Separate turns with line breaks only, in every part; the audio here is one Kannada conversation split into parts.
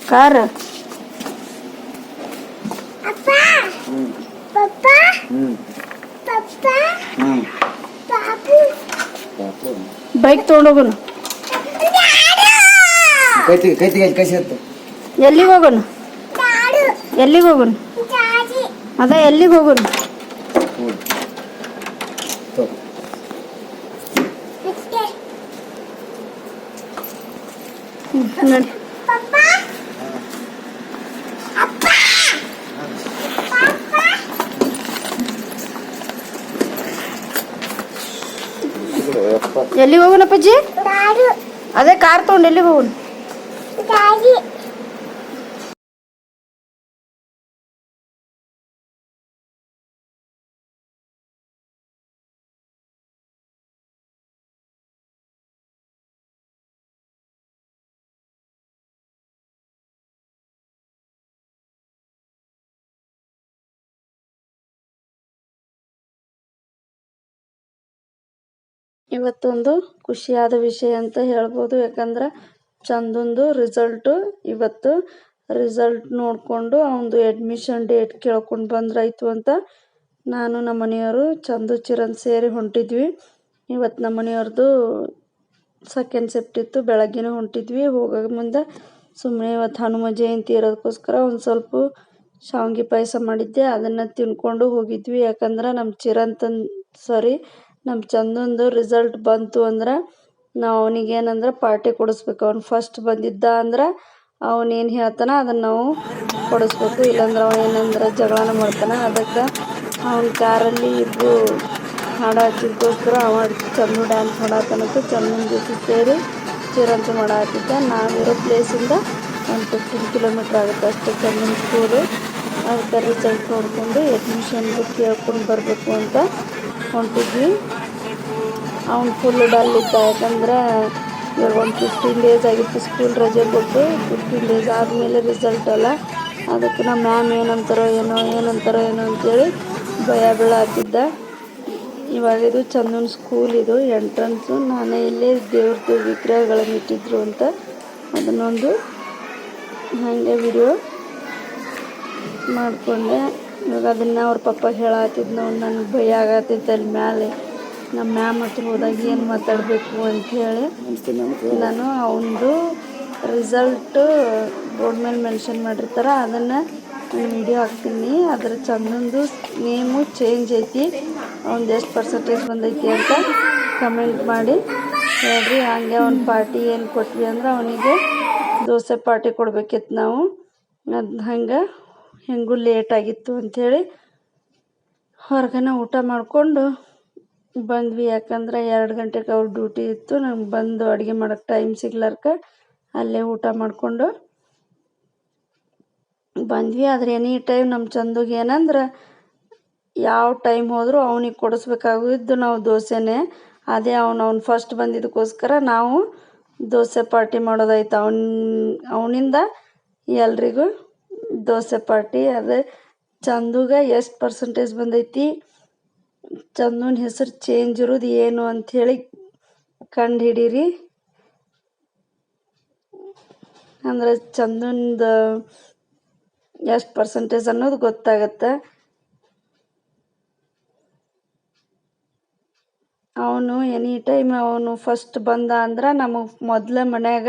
ಕಾರ
ಅಪ್ಪ ಪಪ್ಪ ಪಪ್ಪ ಪಾಪು
ಬೈಕ್ ತಗೊಂಡೋಗೋಣ.
ಕೈ ತೆಗಿ ಕೈ ತೆಗಿ ಕೈ ಸೇರ್ತು.
ಎಲ್ಲಿಗೆ ಹೋಗೋಣ?
ದಾಡು
ಎಲ್ಲಿಗೆ
ಹೋಗೋಣ?
ಅದ ಎಲ್ಲಿಗೆ ಹ್ಮ್, ನಡಿ
ಪಪ್ಪ ಅಪ್ಪ ಪಪ್ಪ
ಎಲ್ಲಿಗೆ ಹೋಗೋಣ ಅಪ್ಪಾಜಿ
ದಾಡು
ಅದೇ ಕಾರ್ ತೊಗೊಂಡು ಎಲ್ಲಿಗೆ ಹೋಗೋನು ಇವತ್ತೊಂದು ಖುಷಿಯಾದ ವಿಷಯ ಅಂತ ಹೇಳ್ಬೋದು. ಯಾಕಂದ್ರೆ ಚಂದೊಂದು ರಿಸಲ್ಟು. ಇವತ್ತು ರಿಸಲ್ಟ್ ನೋಡಿಕೊಂಡು ಅವನದು ಅಡ್ಮಿಷನ್ ಡೇಟ್ ಕೇಳ್ಕೊಂಡು ಬಂದ್ರಾಯ್ತು ಅಂತ ನಾನು ನಮ್ಮ ಮನೆಯವರು ಚಂದು ಚಿರನ್ ಸೇರಿ ಹೊಂಟಿದ್ವಿ. ಇವತ್ತು ನಮ್ಮ ಮನೆಯವ್ರದ್ದು ಸೆಕೆಂಡ್ ಸೆಪ್ಟ್ ಇತ್ತು. ಬೆಳಗ್ಗೆನೇ ಹೊಂಟಿದ್ವಿ. ಹೋಗೋ ಮುಂದೆ ಸುಮ್ಮನೆ ಇವತ್ತು ಹನುಮ ಜಯಂತಿ ಇರೋದಕ್ಕೋಸ್ಕರ ಒಂದು ಸ್ವಲ್ಪ ಶಾವ್ಗೆ ಪಾಯಸ ಮಾಡಿದ್ದೆ. ಅದನ್ನು ತಿನ್ಕೊಂಡು ಹೋಗಿದ್ವಿ. ಯಾಕಂದ್ರೆ ನಮ್ಮ ಚಿರಂತನ್ ಸಾರಿ ನಮ್ಮ ಚಂದಂದು ರಿಸಲ್ಟ್ ಬಂತು ಅಂದ್ರೆ ನಾವು ಅವನಿಗೆ ಏನಂದ್ರೆ ಪಾರ್ಟಿ ಕೊಡಿಸ್ಬೇಕು. ಅವ್ನು ಫಸ್ಟ್ ಬಂದಿದ್ದ ಅಂದ್ರೆ ಅವನೇನು ಹೇಳ್ತಾನೆ ಅದನ್ನು ನಾವು ಕೊಡಿಸ್ಬೇಕು. ಇಲ್ಲಾಂದ್ರೆ ಅವ ಏನಂದ್ರೆ ಜಗಳನ ಮಾಡ್ತಾನೆ. ಅದಕ್ಕೆ ಅವನ ಕಾರಲ್ಲಿ ಇಬ್ಬರು ಹಾಡು ಹಾಕಿದ್ದೋಸ್ಕರ ಅವ ಚಂದು ಡ್ಯಾನ್ಸ್ ಮಾಡಾತನತ್ತು ಚಂದನ ಜೊತೆ ಸೇರಿ ಚಿರಂತ ಮಾಡಾತಿದ್ದ ನಾವಿರೋ ಪ್ಲೇಸಿಂದ ಒಂದು ಫಿಫ್ಟೀನ್ ಕಿಲೋಮೀಟ್ರ್ ಆಗುತ್ತೆ ಅಷ್ಟೇ ಚಂದನ ಸ್ಕೂಲು ಅದಕ್ಕೆ ರಿಸಲ್ಟ್ ನೋಡಿಕೊಂಡು ಅಡ್ಮಿಷನ್ ಕೇಳ್ಕೊಂಡು ಬರಬೇಕು ಅಂತ ಹೊಂಟಿದ್ವಿ. ಅವ್ನು ಫುಲ್ ಡಲ್ ಇದ್ದ, ಯಾಕಂದ್ರೆ ಇವಾಗ ಒಂದು ಫಿಫ್ಟೀನ್ ಡೇಸ್ ಆಗಿತ್ತು ಸ್ಕೂಲ್ ರಜೆ ಕೊಟ್ಟು ಫಿಫ್ಟೀನ್ ಡೇಸ್ ಆದಮೇಲೆ ರಿಸಲ್ಟ್ ಅಲ್ಲ. ಅದಕ್ಕೆ ನಮ್ಮ ಮ್ಯಾಮ್ ಏನಂತಾರೋ ಏನೋ ಏನಂತಾರೋ ಏನೋ ಅಂತೇಳಿ ಭಯ ಬೀಳಾತಿದ್ದ. ಇವಾಗ ಇದು ಚಂದನ್ ಸ್ಕೂಲ್ ಇದು ಎಂಟ್ರೆನ್ಸು ನಾನೇ ಇಲ್ಲೇ ದೇವ್ರದ್ದು ವಿಗ್ರಹಗಳನ್ನು ಇಟ್ಟಿದ್ರು ಅಂತ. ಅದನ್ನೊಂದು ಹಾಗೆ ವಿಡಿಯೋ ಮಾಡಿಕೊಂಡೆ. ಇವಾಗ ಅದನ್ನು ಅವ್ರ ಪಪ್ಪ ಹೇಳತ್ತಿದ್ ನಾವು ನನಗೆ ಭಯ ಆಗತ್ತೈತೆ ಅಲ್ಲಿ ಮ್ಯಾಲೆ. ನಮ್ಮ ಮ್ಯಾಮ್ ಹತ್ರ ಹೋದಾಗ ಏನು ಮಾತಾಡಬೇಕು ಅಂಥೇಳಿ ನಾನು ಅವನದು ರಿಸಲ್ಟು ಬೋರ್ಡ್ ಮೇಲೆ ಮೆನ್ಷನ್ ಮಾಡಿರ್ತಾರೆ, ಅದನ್ನು ನಾನು ವಿಡಿಯೋ ಹಾಕ್ತೀನಿ. ಅದರ ಚಂದಂದು ನೇಮು ಚೇಂಜ್ ಐತಿ. ಅವ್ನದು ಎಷ್ಟು ಪರ್ಸೆಂಟೇಜ್ ಬಂದೈತಿ ಅಂತ ಕಮೆಂಟ್ ಮಾಡಿ. ಹೇಳ್ರಿ ಹಂಗೆ ಅವ್ನ ಪಾರ್ಟಿ ಏನು ಕೊಟ್ವಿ ಅಂದ್ರೆ ಅವನಿಗೆ ದೋಸೆ ಪಾರ್ಟಿ ಕೊಡ್ಬೇಕಿತ್ತು ನಾವು. ಅದು ಹಂಗೆ ಹೆಂಗೂ ಲೇಟ್ ಆಗಿತ್ತು ಅಂಥೇಳಿ ಹೊರಗನ ಊಟ ಮಾಡಿಕೊಂಡು ಬಂದ್ವಿ. ಯಾಕಂದ್ರೆ ಎರಡು ಗಂಟೆಗೆ ಅವ್ರ ಡ್ಯೂಟಿ ಇತ್ತು. ನಂಗೆ ಬಂದು ಅಡುಗೆ ಮಾಡೋಕ್ಕೆ ಟೈಮ್ ಸಿಗ್ಲಾರ್ಕ ಅಲ್ಲೇ ಊಟ ಮಾಡಿಕೊಂಡು ಬಂದ್ವಿ. ಆದ್ರೆ ಎನಿ ಟೈಮ್ ನಮ್ಮ ಚಂದುಗೆ ಏನಂದ್ರೆ ಯಾವ ಟೈಮ್ ಹೋದರೂ ಅವನಿಗೆ ಕೊಡಿಸ್ಬೇಕಾಗಿದ್ದು ನಾವು ದೋಸೆನೇ. ಅದೇ ಅವನು, ಅವ್ನು ಫಸ್ಟ್ ಬಂದಿದ್ದಕ್ಕೋಸ್ಕರ ನಾವು ದೋಸೆ ಪಾರ್ಟಿ ಮಾಡೋದಾಯ್ತು. ಅವನ, ಅವನಿಂದ ಎಲ್ರಿಗೂ ದೋಸೆ ಪಾರ್ಟಿ ಅದೇ ಚಂದುಗೆ ಎಷ್ಟು ಪರ್ಸೆಂಟೇಜ್ ಬಂದೈತಿ? ಚಂದನ ಹೆಸರು ಚೇಂಜ್ ಇರೋದು ಏನು ಅಂಥೇಳಿ ಕಂಡು ಹಿಡೀರಿ ಅಂದ್ರೆ ಚಂದನ್ದ ಎಷ್ಟು ಪರ್ಸೆಂಟೇಜ್ ಅನ್ನೋದು ಗೊತ್ತಾಗತ್ತೆ. ಅವನು ಎನಿ ಟೈಮ್ ಅವನು ಫಸ್ಟ್ ಬಂದ ಅಂದ್ರೆ ನಮಗೆ ಮೊದಲೇ ಮನ್ಯಾಗ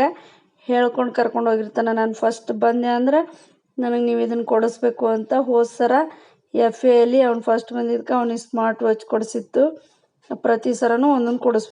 ಹೇಳ್ಕೊಂಡು ಕರ್ಕೊಂಡು ಹೋಗಿರ್ತಾನೆ. ನಾನು ಫಸ್ಟ್ ಬಂದೆ ಅಂದ್ರೆ ನನಗೆ ನೀವು ಇದನ್ನು ಕೊಡಿಸ್ಬೇಕು ಅಂತ ಹೋದ ಸರ ಎಫ್ ಎಲಿ ಅವ್ನು ಫಸ್ಟ್ ಬಂದಿದ್ದಕ್ಕೆ ಅವ್ನಿಗೆ ಸ್ಮಾರ್ಟ್ ವಾಚ್ ಕೊಡಿಸಿತ್ತು ಪ್ರತಿ ಸರನು ಒಂದೊಂದು ಕೊಡಿಸ್